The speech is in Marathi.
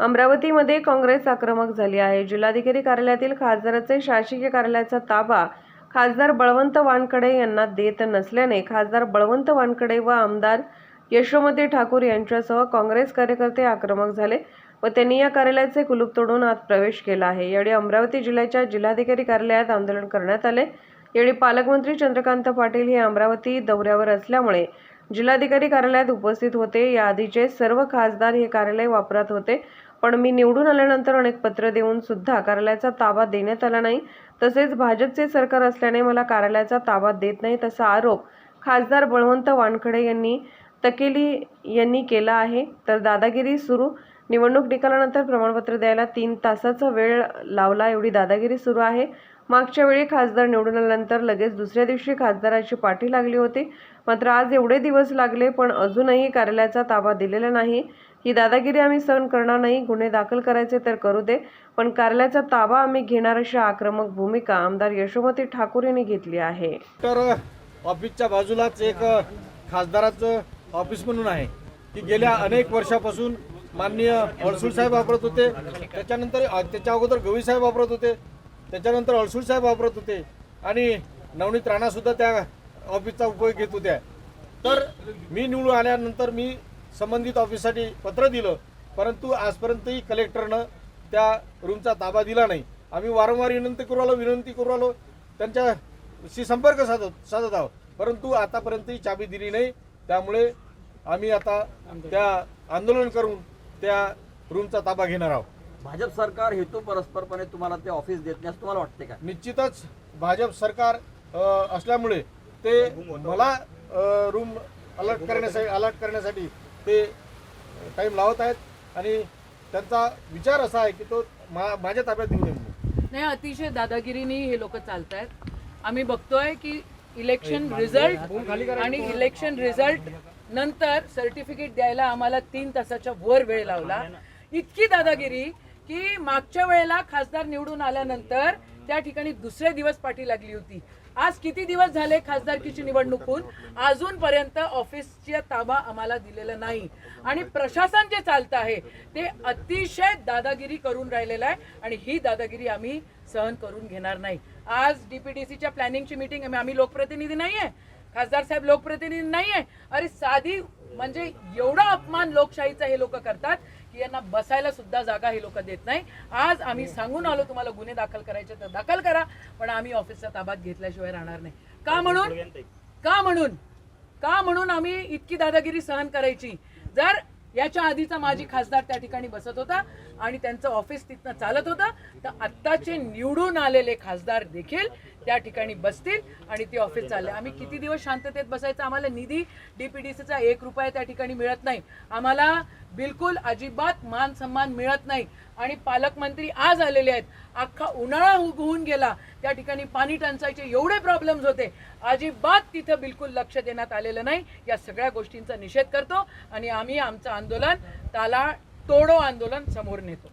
अमरावतीमध्ये काँग्रेस आक्रमक झाली आहे. जिल्हाधिकारी कार्यालयातील खासदाराचे शासकीय कार्यालयाचा ताबा खासदार बळवंत वानकडे यांना देत नसल्याने खासदार बळवंत वानकडे व आमदार यशोमती ठाकूर यांच्यासह काँग्रेस कार्यकर्ते आक्रमक झाले व त्यांनी या कार्यालयाचे कुलूप तोडून आत प्रवेश केला आहे. यावेळी अमरावती जिल्ह्याच्या जिल्हाधिकारी कार्यालयात आंदोलन करण्यात आले. यावेळी पालकमंत्री चंद्रकांत पाटील हे अमरावती दौऱ्यावर असल्यामुळे जिल्हाधिकारी कार्यालयात उपस्थित होते. याआधीचे सर्व खासदार हे कार्यालय वापरत होते. पण मी निवडून आल्यानंतर अनेक पत्र देऊन सुद्धा कार्यालयाचा ताबा देण्यात आला नाही. तसेच भाजपचे सरकार असल्याने मला कार्यालयाचा ताबा देत नाही तसा आरोप खासदार बळवंत वानखडे यांनी तकेली यांनी केला आहे. तर दादागिरी सुरू. निवडणूक निकालानंतर प्रमाणपत्र द्यायला तीन तासाचा वेळ लावला एवढी दादागिरी सुरू आहे. मागच्या वेळी खासदार निवडून आल्यानंतर लगेच दुसऱ्या दिवशी खासदाराची पाठी लागली होती. मात्र आज एवढे दिवस लागले पण अजूनही कार्यालयाचा ताबा दिलेला नाही. ही दादागिरी आम्ही सहन करणार नाही गुन्हे दाखल करायचे तर करू दे पण कार्यालयाचा ताबा आम्ही घेणार अशी आक्रमक भूमिका आमदार यशोमती ठाकूर यांनी घेतली आहे. तर ऑफिसच्या बाजूलाच एक खासदाराचं ऑफिस म्हणून आहे. की गेल्या अनेक वर्षापासून माननीय अडसूळ साहेब वापरत होते. त्याच्यानंतर त्याच्या अगोदर गवई साहेब वापरत होते. त्याच्यानंतर अडसूळ साहेब वापरत होते. आणि नवनीत राणासुद्धा त्या ऑफिसचा उपयोग घेत होत्या. तर मी निवडून आल्यानंतर मी संबंधित ऑफिससाठी पत्र दिलं. परंतु आजपर्यंतही कलेक्टरनं त्या रूमचा ताबा दिला नाही. आम्ही वारंवार विनंती करू आलो विनंती करू आलो त्यांच्याशी संपर्क साधत साधत आहोत. परंतु आतापर्यंतही चाबी दिली नाही. त्यामुळे आम्ही आता त्या आंदोलन करून त्या रूमचा ताबा घेणार आहोत. भाजप सरकार हेतू परस्परपणे तुम्हाला ते ऑफिस देत नाही असं तुम्हाला वाटते का? निश्चितच भाजप सरकार अ, असल्यामुळे ते मला रूम अलर्ट करण्यासाठी अलर्ट करण्यासाठी ते टाईम लावत आहेत. आणि त्यांचा विचार असा आहे की तो मा माझ्या ताब्यात देऊ नये म्हणून नाही अतिशय दादागिरीने हे लोक चालत आहेत आम्ही बघतोय की इलेक्शन रिझल्ट आणि इलेक्शन रिझल्ट नंतर सर्टिफिकेट द्यायला आम्हाला तीन तासाच्या वर वेळ लावला. इतकी दादागिरी की मागच्या वेळेला खासदार निवडून आल्यानंतर त्या ठिकाणी दुसरे दिवस पाठी लागली होती. आज किती दिवस झाले खासदारकीची निवडणूक होऊन? अजूनपर्यंत ऑफिसच्या ताबा आम्हाला दिलेला नाही. आणि प्रशासन जे चालतं आहे ते अतिशय दादागिरी करून राहिलेलं आहे आणि ही दादागिरी आम्ही सहन करून घेणार नाही. आज डीपीडीसीच्या प्लॅनिंगची मीटिंग आम्ही लोकप्रतिनिधी नाही आहे. खासदार साहेब लोकप्रतिनिधी नाही आहे. अरे साधी म्हणजे एवढा अपमान लोकशाहीचा हे लोक करतात की यांना बसायला सुद्धा जागा हे लोक देत नाही. आज आम्ही सांगून आलो तुम्हाला गुन्हे दाखल करायचे तर दाखल करा पण आम्ही ऑफिसचा ताब्यात घेतल्याशिवाय राहणार नाही. का म्हणून? का म्हणून? का म्हणून आम्ही इतकी दादागिरी सहन करायची? जर याच्या आधीचा माजी खासदार त्या ठिकाणी बसत होता आणि त्यांचं ऑफिस तिथनं चालत होतं तर आत्ताचे निवडून आलेले खासदार देखील त्या ठिकाणी बसतील आणि ते ऑफिस चालले. आम्ही किती दिवस शांततेत बसायचं? आम्हाला निधी डीपीडीसीचा एक रुपया त्या ठिकाणी मिळत नाही. आम्हाला बिलकुल अजिबात मान सन्मान मिळत नाही. आणि पालकमंत्री आज आलेले आहेत. अख्खा उन्हाळा हु- होऊन गेला. त्या ठिकाणी पाणी टंचाईचे एवढे प्रॉब्लेम्स होते. अजिबात तिथं बिलकुल लक्ष देण्यात आलेलं नाही. या सगळ्या गोष्टींचा निषेध करतो आणि आम्ही आमचं आंदोलन त्याला तोडो आंदोलन समोर नेतो.